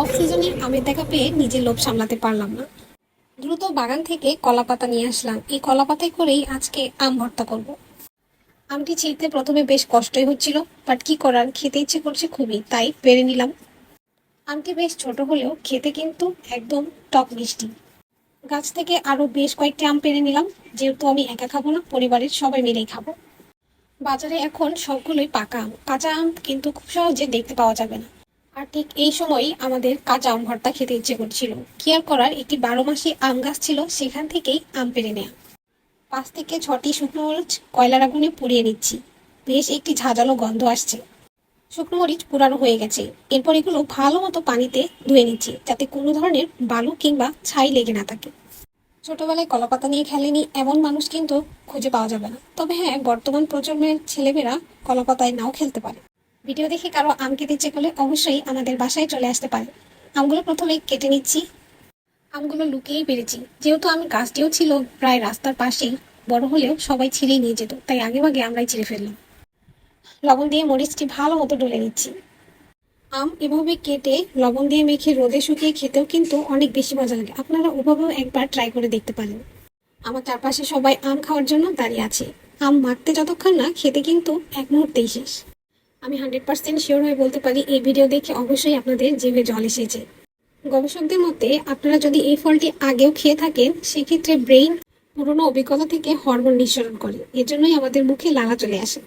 Of সিজনের আমের দেখা পেয়ে নিজের লোভ সামলাতে পারলাম না। দ্রুত বাগান থেকে কলা পাতা নিয়ে আসলাম। এই কলা পাতায় করেই আজকে আম ভর্তা করব। আমটি ছিঁড়তে প্রথমে বেশ কষ্টই হচ্ছিল বাট কি করার? খেতে ইচ্ছে করছে খুবই, তাই পেরে নিলাম। আমটি বেশ ছোট হলেও খেতে কিন্তু একদম টক মিষ্টি। গাছ থেকে আরও বেশ কয়েকটি আম পেরে নিলাম। যেহেতু আমি একা খাব না, পরিবারের সবাই মিলেই খাব। বাজারে এখন সবগুলোই পাকা আম। কাঁচা আম কিন্তু খুব সহজে দেখতে পাওয়া যাবে না। আর ঠিক এই সময়ই আমাদের কাঁচা আম ভর্তা খেতে ইচ্ছে করছিল। কি আর করার, একটি বারো মাসি আম গাছ ছিল, সেখান থেকেই আম পেরে নেয়া। পাঁচ থেকে ছটি শুকনো মরিচ কয়লার আগুনে পুড়িয়ে নিচ্ছি। বেশ একটি ঝাঁঝালো গন্ধ আসছে। শুকনো মরিচ পুরানো হয়ে গেছে। এরপর এগুলো ভালো মতো পানিতে ধুয়ে নিচ্ছি, যাতে কোনো ধরনের বালু কিংবা ছাই লেগে না থাকে। ছোটবেলায় কলাপাতা নিয়ে খেলেনি এমন মানুষ কিন্তু খুঁজে পাওয়া যাবে না। তবে হ্যাঁ বর্তমান প্রজন্মের ছেলেমেয়েরা কলাপাতায় নাও খেলতে পারে। ভিডিও দেখে কারও আম খেতে ইচ্ছে করলে অবশ্যই আমাদের বাসায় চলে আসতে পারে। আমগুলো প্রথমে কেটে নিচ্ছি। আমগুলো লুকিয়েই পেরেছি। যেহেতু আমি গাছটিও ছিল প্রায় রাস্তার পাশেই, বড় হলেও সবাই ছিঁড়েই নিয়ে যেত, তাই আগে ভাগে আমরাই ছিঁড়ে ফেললাম। লবণ দিয়ে মরিচটি ভালো মতো ডলে নিচ্ছি। আম এভাবে কেটে লবণ দিয়ে মেখে রোদে শুকিয়ে খেতেও কিন্তু অনেক বেশি মজা লাগে। আপনারা ওভাবেও একবার ট্রাই করে দেখতে পারেন। আমার চারপাশে সবাই আম খাওয়ার জন্য দাঁড়িয়ে আছে। আম মাখতে যতক্ষণ না খেতে কিন্তু এক মুহূর্তেই শেষ। আমি হান্ড্রেড পার্সেন্ট শিওর হয়ে বলতে পারি, এই ভিডিও দেখে অবশ্যই আপনাদের জিভে জল এসেছে। গবেষকদের মতে, আপনারা যদি এই ফলটি আগেও খেয়ে থাকেন, সেক্ষেত্রে ব্রেইন পুরনো অভিজ্ঞতা থেকে হরমোন নিঃসরণ করে। এজন্যই আমাদের মুখে লালা চলে আসে।